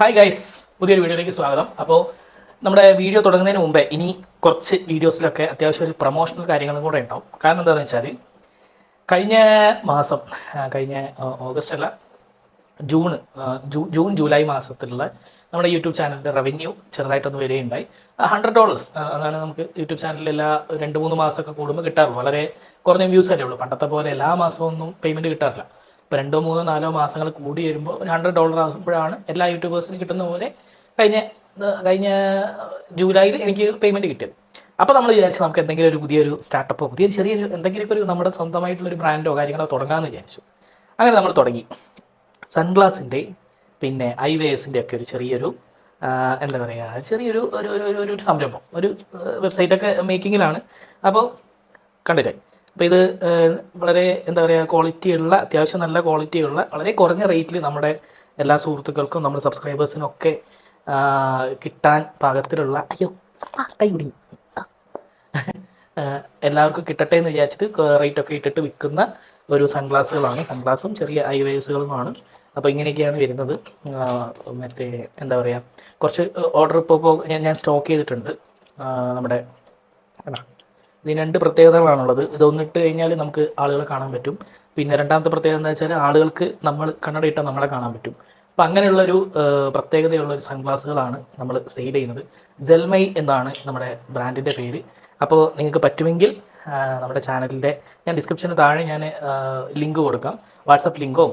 Hi guys പുതിയൊരു വീഡിയോയിലേക്ക് സ്വാഗതം. അപ്പോൾ നമ്മുടെ വീഡിയോ തുടങ്ങുന്നതിന് മുമ്പേ ഇനി കുറച്ച് വീഡിയോസിലൊക്കെ അത്യാവശ്യം ഒരു പ്രൊമോഷണൽ കാര്യങ്ങളും കൂടെ ഉണ്ടാവും. കാരണം എന്താണെന്ന് വെച്ചാൽ കഴിഞ്ഞ മാസം കഴിഞ്ഞ ഓഗസ്റ്റ് അല്ല ജൂൺ ജൂൺ ജൂലൈ മാസത്തിലുള്ള നമ്മുടെ യൂട്യൂബ് ചാനലിന്റെ റവന്യൂ ചെറുതായിട്ടൊന്ന് വരികയുണ്ടായി. ഹൺഡ്രഡ് ഡോളേഴ്സ് അതാണ് നമുക്ക് യൂട്യൂബ് ചാനലിൽ എല്ലാ രണ്ട് മൂന്ന് മാസമൊക്കെ കൂടുമ്പോൾ കിട്ടാറുള്ളൂ. വളരെ കുറഞ്ഞ വ്യൂസ് അല്ലേ ഉള്ളൂ. പണ്ടത്തെ പോലെ എല്ലാ മാസവും ഒന്നും പേയ്മെന്റ് കിട്ടാറില്ല. ഇപ്പോൾ രണ്ടോ മൂന്നോ നാലോ മാസങ്ങൾ കൂടി വരുമ്പോൾ ഒരു ഹൺഡ്രഡ് ഡോളർ ആകുമ്പോഴാണ് എല്ലാ യൂട്യൂബേഴ്സിനും കിട്ടുന്ന പോലെ കഴിഞ്ഞ കഴിഞ്ഞ ജൂലൈയിൽ എനിക്ക് പേയ്മെന്റ് കിട്ടിയത്. അപ്പോൾ നമ്മൾ വിചാരിച്ചു നമുക്ക് എന്തെങ്കിലും ഒരു പുതിയൊരു സ്റ്റാർട്ടപ്പോ പുതിയൊരു ചെറിയൊരു എന്തെങ്കിലുമൊക്കെ ഒരു നമ്മുടെ സ്വന്തമായിട്ടുള്ള ഒരു ബ്രാൻഡോ കാര്യങ്ങളോ തുടങ്ങാമെന്ന് വിചാരിച്ചു. അങ്ങനെ നമ്മൾ തുടങ്ങി. സൺഗ്ലാസിന്റെ പിന്നെ ഐ ഐവേസിന്റെ ഒക്കെ ഒരു ചെറിയൊരു എന്താ പറയുക ചെറിയൊരു ഒരു ഒരു ഒരു- സംരംഭം. ഒരു വെബ്സൈറ്റൊക്കെ മേക്കിങ്ങിലാണ് അപ്പോൾ കണ്ടില്ലേ? അപ്പോൾ ഇത് വളരെ എന്താ പറയുക ക്വാളിറ്റി ഉള്ള അത്യാവശ്യം നല്ല ക്വാളിറ്റി ഉള്ള വളരെ കുറഞ്ഞ റേറ്റിൽ നമ്മുടെ എല്ലാ സുഹൃത്തുക്കൾക്കും നമ്മുടെ സബ്സ്ക്രൈബേഴ്സിനൊക്കെ കിട്ടാൻ പാകത്തിലുള്ള അയ്യോ കൈ എല്ലാവർക്കും കിട്ടട്ടെ എന്ന് വിചാരിച്ചിട്ട് റേറ്റ് ഒക്കെ ഇട്ടിട്ട് വിൽക്കുന്ന ഒരു സൺഗ്ലാസുകളാണ്. സൺഗ്ലാസും ചെറിയ ഐ വേസുകളുമാണ് അപ്പോൾ ഇങ്ങനെയൊക്കെയാണ് വരുന്നത്. മറ്റേ എന്താ പറയുക കുറച്ച് ഓർഡർ ഇപ്പോൾ ഇപ്പോൾ ഞാൻ സ്റ്റോക്ക് ചെയ്തിട്ടുണ്ട്. നമ്മുടെ ഇതിന് രണ്ട് പ്രത്യേകതകളാണുള്ളത്. ഇതൊന്നിട്ട് കഴിഞ്ഞാൽ നമുക്ക് ആളുകളെ കാണാൻ പറ്റും. പിന്നെ രണ്ടാമത്തെ പ്രത്യേകത എന്താ വെച്ചാൽ ആളുകൾക്ക് നമ്മൾ കണ്ണട ഇട്ടാൽ നമ്മളെ കാണാൻ പറ്റും. അപ്പം അങ്ങനെയുള്ളൊരു പ്രത്യേകതയുള്ള ഒരു സൺഗ്ലാസുകളാണ് നമ്മൾ സെയിൽ ചെയ്യുന്നത്. ജെൽമൈ എന്നാണ് നമ്മുടെ ബ്രാൻഡിന്റെ പേര്. അപ്പോൾ നിങ്ങൾക്ക് പറ്റുമെങ്കിൽ നമ്മുടെ ചാനലിന്റെ ഞാൻ ഡിസ്ക്രിപ്ഷന് താഴെ ഞാൻ ലിങ്ക് കൊടുക്കാം. വാട്സപ്പ് ലിങ്കോ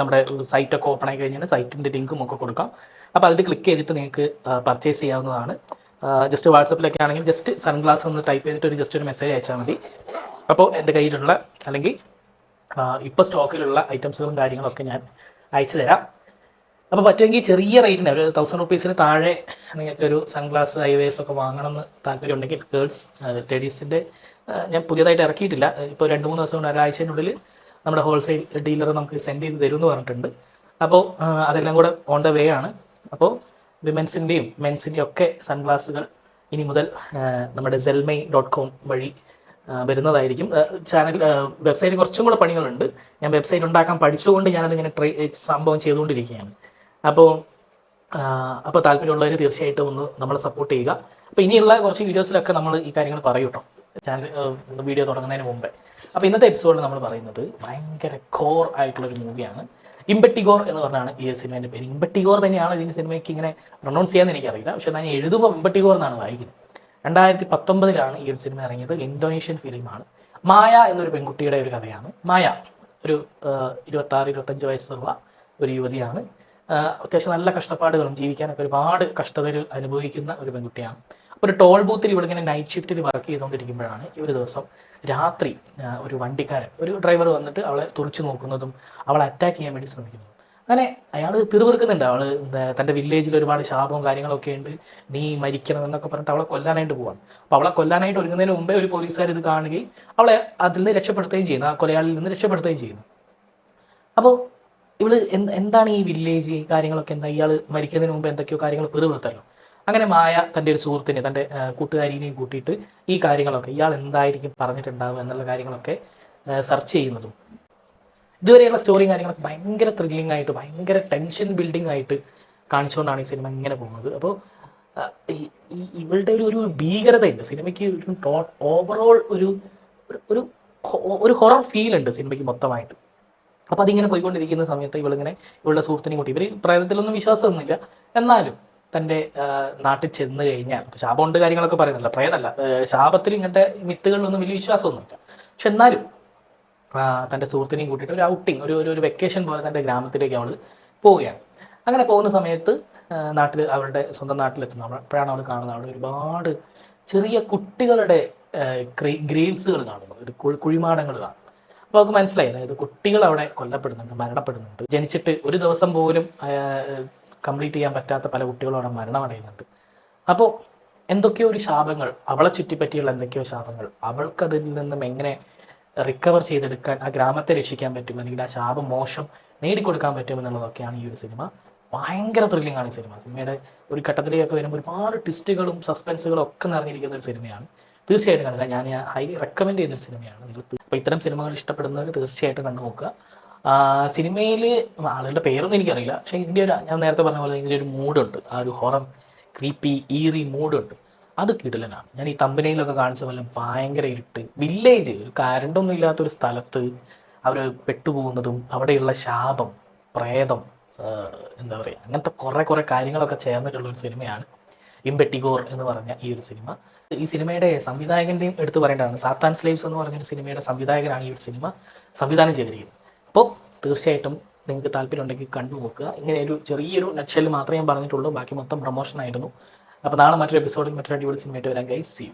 നമ്മുടെ സൈറ്റൊക്കെ ഓപ്പൺ ആയി കഴിഞ്ഞാൽ സൈറ്റിന്റെ ലിങ്കും ഒക്കെ കൊടുക്കാം. അപ്പോൾ അതിൽ ക്ലിക്ക് ചെയ്തിട്ട് നിങ്ങൾക്ക് പർച്ചേസ് ചെയ്യാവുന്നതാണ്. ജസ്റ്റ് വാട്സപ്പിലൊക്കെ ആണെങ്കിൽ ജസ്റ്റ് സൺഗ്ലാസ് ഒന്ന് ടൈപ്പ് ചെയ്തിട്ട് ഒരു ജസ്റ്റ് ഒരു മെസ്സേജ് അയച്ചാൽ മതി. അപ്പോൾ എന്റെ കയ്യിലുള്ള അല്ലെങ്കിൽ ഇപ്പോൾ സ്റ്റോക്കിലുള്ള ഐറ്റംസുകളും കാര്യങ്ങളൊക്കെ ഞാൻ അയച്ചു തരാം. അപ്പോൾ പറ്റുമെങ്കിൽ ചെറിയ റേറ്റിന് ഒരു തൗസൻഡ് റുപ്പീസിന് താഴെ നിങ്ങൾക്ക് ഒരു സൺഗ്ലാസ് ഐവേസ് ഒക്കെ വാങ്ങണം എന്ന് താല്പര്യം ഉണ്ടെങ്കിൽ ഗേൾസ് ലേഡീസിന്റെ ഞാൻ പുതിയതായിട്ട് ഇറക്കിയിട്ടില്ല. ഇപ്പോൾ രണ്ട് മൂന്ന് ദിവസം കൊണ്ട് ഒരാഴ്ചയിനുള്ളിൽ നമ്മുടെ ഹോൾസെയിൽ ഡീലർ നമുക്ക് സെൻഡ് ചെയ്ത് തരുമെന്ന് പറഞ്ഞിട്ടുണ്ട്. അപ്പോൾ അതെല്ലാം കൂടെ ഓൺ ദ വേ ആണ്. അപ്പോൾ വിമൻസിന്റെയും മെൻസിന്റെയും ഒക്കെ സൺഗ്ലാസുകൾ ഇനി മുതൽ നമ്മുടെ സെൽമൈ ഡോട്ട് കോം വഴി വരുന്നതായിരിക്കും ചാനൽ വെബ്സൈറ്റ് കുറച്ചും കൂടെ പണികളുണ്ട്. ഞാൻ വെബ്സൈറ്റ് ഉണ്ടാക്കാൻ പഠിച്ചുകൊണ്ട് ഞാനതിങ്ങനെ ട്രൈ സംഭവം ചെയ്തുകൊണ്ടിരിക്കുകയാണ്. അപ്പോൾ അപ്പോൾ താല്പര്യമുള്ളവർ തീർച്ചയായിട്ടും ഒന്ന് നമ്മളെ സപ്പോർട്ട് ചെയ്യുക. അപ്പോൾ ഇനിയുള്ള കുറച്ച് വീഡിയോസിലൊക്കെ നമ്മൾ ഈ കാര്യങ്ങൾ പറയും ചാനൽ വീഡിയോ തുടങ്ങുന്നതിന് മുമ്പേ. അപ്പോൾ ഇന്നത്തെ എപ്പിസോഡിൽ നമ്മൾ പറയുന്നത് ഭയങ്കര കോർ ആയിട്ടുള്ളൊരു മൂവിയാണ് ഇമ്പട്ടിഗോർ എന്ന് പറഞ്ഞാണ് ഈ സിനിമേന്റെ പേര്. ഇമ്പട്ടിഗോർ തന്നെയാണ് ഇതിന്റെ സിനിമയ്ക്ക് ഇങ്ങനെ പ്രൊണൗൺസ് ചെയ്യാൻ എനിക്കറിയില്ല. പക്ഷെ ഞാൻ എഴുതുമ്പോൾ ഇമ്പട്ടിഗോർ എന്നാണ് വായിക്കുന്നത്. രണ്ടായിരത്തി പത്തൊമ്പതിലാണ് ഈ ഒരു സിനിമ ഇറങ്ങിയത്. ഇന്തോനേഷ്യൻ ഫിലിമാണ്. മായ എന്നൊരു പെൺകുട്ടിയുടെ ഒരു കഥയാണ്. മായ ഒരു ഇരുപത്തി ആറ് ഇരുപത്തഞ്ച് വയസ്സുള്ള ഒരു യുവതിയാണ്. അത്യാവശ്യം നല്ല കഷ്ടപ്പാടുകളും ജീവിക്കാനൊക്കെ ഒരുപാട് കഷ്ടതകൾ അനുഭവിക്കുന്ന ഒരു പെൺകുട്ടിയാണ്. ഒരു ടോൾ ബൂത്തിൽ ഇവിടെ ഇങ്ങനെ നൈറ്റ് ഷിഫ്റ്റിൽ വർക്ക് ചെയ്തുകൊണ്ടിരിക്കുമ്പോഴാണ് ഈ ഒരു ദിവസം രാത്രി ഒരു വണ്ടിക്കാരൻ ഒരു ഡ്രൈവർ വന്നിട്ട് അവളെ തുറച്ചു നോക്കുന്നതും അവളെ അറ്റാക്ക് ചെയ്യാൻ വേണ്ടി ശ്രമിക്കുന്നു. അങ്ങനെ അയാൾ പിറുപിറുക്കുന്നുണ്ട്. അവൾ തന്റെ വില്ലേജിൽ ഒരുപാട് ശാപവും കാര്യങ്ങളൊക്കെ ഉണ്ട്. നീ മരിക്കണം എന്നൊക്കെ പറഞ്ഞിട്ട് അവളെ കൊല്ലാനായിട്ട് പോവാണ്. അപ്പോൾ അവളെ കൊല്ലാനായിട്ട് ഒരുങ്ങുന്നതിന് മുമ്പേ ഒരു പോലീസുകാർ ഇത് കാണുകയും അവളെ അതിൽ നിന്ന് രക്ഷപ്പെടുത്തുകയും ചെയ്യുന്നു. ആ കൊലയാളിൽ നിന്ന് രക്ഷപ്പെടുത്തുകയും ചെയ്യുന്നു. അപ്പോൾ ഇവൾ എന്താണ് ഈ വില്ലേജ് കാര്യങ്ങളൊക്കെ? എന്താ ഇയാൾ മരിക്കുന്നതിന് മുമ്പ് എന്തൊക്കെയോ കാര്യങ്ങൾ പിറുപിറുത്തല്ലോ. അങ്ങനെ മായ തന്റെ ഒരു സുഹൃത്തിനെ തന്റെ കൂട്ടുകാരിനെയും കൂട്ടിയിട്ട് ഈ കാര്യങ്ങളൊക്കെ ഇയാൾ എന്തായിരിക്കും പറഞ്ഞിട്ടുണ്ടാവും എന്നുള്ള കാര്യങ്ങളൊക്കെ സെർച്ച് ചെയ്യുന്നതും. ഇതുവരെയുള്ള സ്റ്റോറിയും കാര്യങ്ങളൊക്കെ ഭയങ്കര ത്രില്ലിംഗ് ആയിട്ട് ഭയങ്കര ടെൻഷൻ ബിൽഡിംഗ് ആയിട്ട് കാണിച്ചുകൊണ്ടാണ് ഈ സിനിമ ഇങ്ങനെ പോകുന്നത്. അപ്പോൾ ഈ ഇവളുടെ ഒരു ഒരു ഭീകരതയുണ്ട്. സിനിമയ്ക്ക് ഒരു ഓവറോൾ ഒരു ഒരു- ഒരു ഒരു ഹൊറർ ഫീൽ ഉണ്ട് സിനിമയ്ക്ക് മൊത്തമായിട്ട്. അപ്പോൾ അതിങ്ങനെ പോയിക്കൊണ്ടിരിക്കുന്ന സമയത്ത് ഇവളിങ്ങനെ ഇവളുടെ സുഹൃത്തിനെയും കൂട്ടി ഇവർ പ്രേതത്തിലൊന്നും വിശ്വാസമൊന്നുമില്ല. എന്നാലും തന്റെ ആ, നാട്ടിൽ ചെന്ന് കഴിഞ്ഞാൽ ശാപമുണ്ട് കാര്യങ്ങളൊക്കെ പറയുന്നില്ല പ്രേതല്ല ശാപത്തിൽ ഇങ്ങനത്തെ മിത്തുകളിലൊന്നും വലിയ വിശ്വാസമൊന്നുമില്ല. പക്ഷെ എന്നാലും തന്റെ സുഹൃത്തിനെയും കൂട്ടിയിട്ട് ഒരു ഔട്ടിങ് ഒരു ഒരു- വെക്കേഷൻ പോലെ തന്റെ ഗ്രാമത്തിലേക്ക് അവൾ പോവുകയാണ്. അങ്ങനെ പോകുന്ന സമയത്ത് നാട്ടിൽ അവരുടെ സ്വന്തം നാട്ടിലെത്തുന്നു അപ്പോഴാണ് അവൾ കാണുന്നത്. അവിടെ ഒരുപാട് ചെറിയ കുട്ടികളുടെ ഗ്രേവ്സുകൾ കാണുന്നു ഒരു കുഴി- കുഴിമാടങ്ങൾ കാണുന്നു അപ്പോൾ അവർക്ക് മനസ്സിലായി. അതായത് കുട്ടികൾ അവിടെ കൊല്ലപ്പെടുന്നുണ്ട് മരണപ്പെടുന്നുണ്ട്. ജനിച്ചിട്ട് ഒരു ദിവസം പോലും കംപ്ലീറ്റ് ചെയ്യാൻ പറ്റാത്ത പല കുട്ടികളും അവിടെ മരണമടയുന്നുണ്ട്. അപ്പോൾ എന്തൊക്കെയോ ഒരു ശാപങ്ങൾ അവളെ ചുറ്റിപ്പറ്റിയുള്ള എന്തൊക്കെയോ ശാപങ്ങൾ അവൾക്കതിൽ നിന്നും എങ്ങനെ റിക്കവർ ചെയ്തെടുക്കാൻ ആ ഗ്രാമത്തെ രക്ഷിക്കാൻ പറ്റും അല്ലെങ്കിൽ ആ ശാപം മോശം നേടിക്കൊടുക്കാൻ പറ്റും എന്നുള്ളതൊക്കെയാണ് ഈ ഒരു സിനിമ. ഭയങ്കര ത്രില്ലിംഗ് ആണ് ഈ സിനിമ. സിനിമയുടെ ഒരു ഘട്ടത്തിലേക്ക് വരുമ്പോൾ ഒരുപാട് ട്വിസ്റ്റുകളും സസ്പെൻസുകളും ഒക്കെ നിറഞ്ഞിരിക്കുന്ന ഒരു സിനിമയാണ്. തീർച്ചയായിട്ടും കണ്ടില്ല. ഞാൻ ഹൈലി റെക്കമെൻഡ് ചെയ്യുന്ന ഒരു സിനിമയാണ്. നിങ്ങൾ അപ്പോൾ ഇത്തരം സിനിമകൾ ഇഷ്ടപ്പെടുന്നവർ തീർച്ചയായിട്ടും കണ്ടു നോക്കുക സിനിമയിൽ ആളുകളുടെ പേരൊന്നും എനിക്കറിയില്ല. പക്ഷേ ഇതിന്റെ ഒരു ഞാൻ നേരത്തെ പറഞ്ഞ പോലെ ഇതിന്റെ ഒരു മൂഡുണ്ട്. ആ ഒരു ഹൊറർ ക്രീപ്പി ഈറി മൂഡുണ്ട്. അത് കിടലനാണ്. ഞാൻ ഈ തമ്പനയിലൊക്കെ കാണിച്ച പോലെ ഭയങ്കര ഇരുട്ട്. വില്ലേജ് കരണ്ടൊന്നും ഇല്ലാത്തൊരു സ്ഥലത്ത് അവർ പെട്ടുപോകുന്നതും അവിടെയുള്ള ശാപം പ്രേതം എന്താ പറയുക അങ്ങനത്തെ കുറേ കുറേ കാര്യങ്ങളൊക്കെ ചേർന്നിട്ടുള്ള ഒരു സിനിമയാണ് ഇംബെട്ടിഗോർ എന്ന് പറഞ്ഞ ഈ ഒരു സിനിമ. ഈ സിനിമയുടെ സംവിധായകന്റെയും എടുത്തു പറയേണ്ടതാണ് സാത്താൻ സ്ലേവ്സ് എന്ന് പറഞ്ഞൊരു സിനിമയുടെ സംവിധായകനാണ് ഈ ഒരു സിനിമ സംവിധാനം ചെയ്തിരിക്കുന്നത്. അപ്പോൾ തീർച്ചയായിട്ടും നിങ്ങൾക്ക് താല്പര്യം ഉണ്ടെങ്കിൽ കണ്ടു നോക്കുക. ഇങ്ങനെ ഒരു ചെറിയൊരു നക്ഷൽ മാത്രമേ ഞാൻ പറഞ്ഞിട്ടുള്ളൂ. ബാക്കി മൊത്തം പ്രൊമോഷൻ ആയിരുന്നു. അപ്പോൾ നാളെ മറ്റൊരു എപ്പിസോഡിൽ മറ്റൊരു അടിപൊളി സിനിമയായിട്ട് വരാൻ ഗൈസ് സി യു